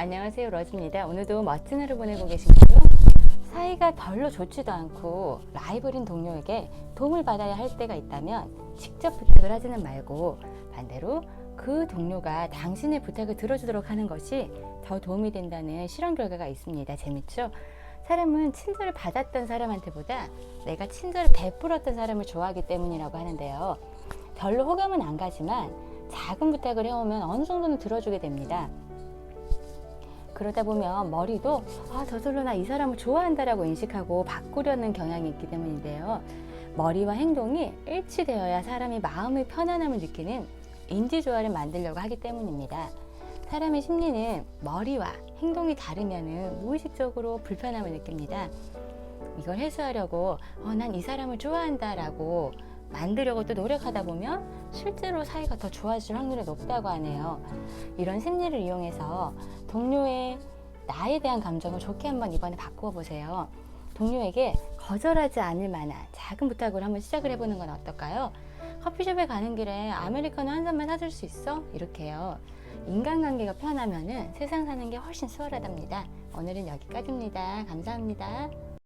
안녕하세요 러즈입니다. 오늘도 멋진 하루 보내고 계신가요? 사이가 별로 좋지도 않고 라이벌인 동료에게 도움을 받아야 할 때가 있다면 직접 부탁을 하지는 말고 반대로 그 동료가 당신의 부탁을 들어주도록 하는 것이 더 도움이 된다는 실험 결과가 있습니다. 재밌죠? 사람은 친절을 받았던 사람한테보다 내가 친절을 베풀었던 사람을 좋아하기 때문이라고 하는데요. 별로 호감은 안 가지만 작은 부탁을 해오면 어느 정도는 들어주게 됩니다. 그러다 보면 머리도 아 저절로 나 이 사람을 좋아한다라고 인식하고 바꾸려는 경향이 있기 때문인데요. 머리와 행동이 일치되어야 사람이 마음의 편안함을 느끼는 인지 조화를 만들려고 하기 때문입니다. 사람의 심리는 머리와 행동이 다르면 무의식적으로 불편함을 느낍니다. 이걸 해소하려고 어, 난 이 사람을 좋아한다라고 만들려고 또 노력하다 보면 실제로 사이가 더 좋아질 확률이 높다고 하네요. 이런 심리를 이용해서 동료의 나에 대한 감정을 좋게 한번 이번에 바꾸어 보세요. 동료에게 거절하지 않을 만한 작은 부탁으로 한번 시작을 해보는 건 어떨까요? 커피숍에 가는 길에 아메리카노 한 잔만 사줄 수 있어? 이렇게요. 인간관계가 편하면은 세상 사는 게 훨씬 수월하답니다. 오늘은 여기까지입니다. 감사합니다.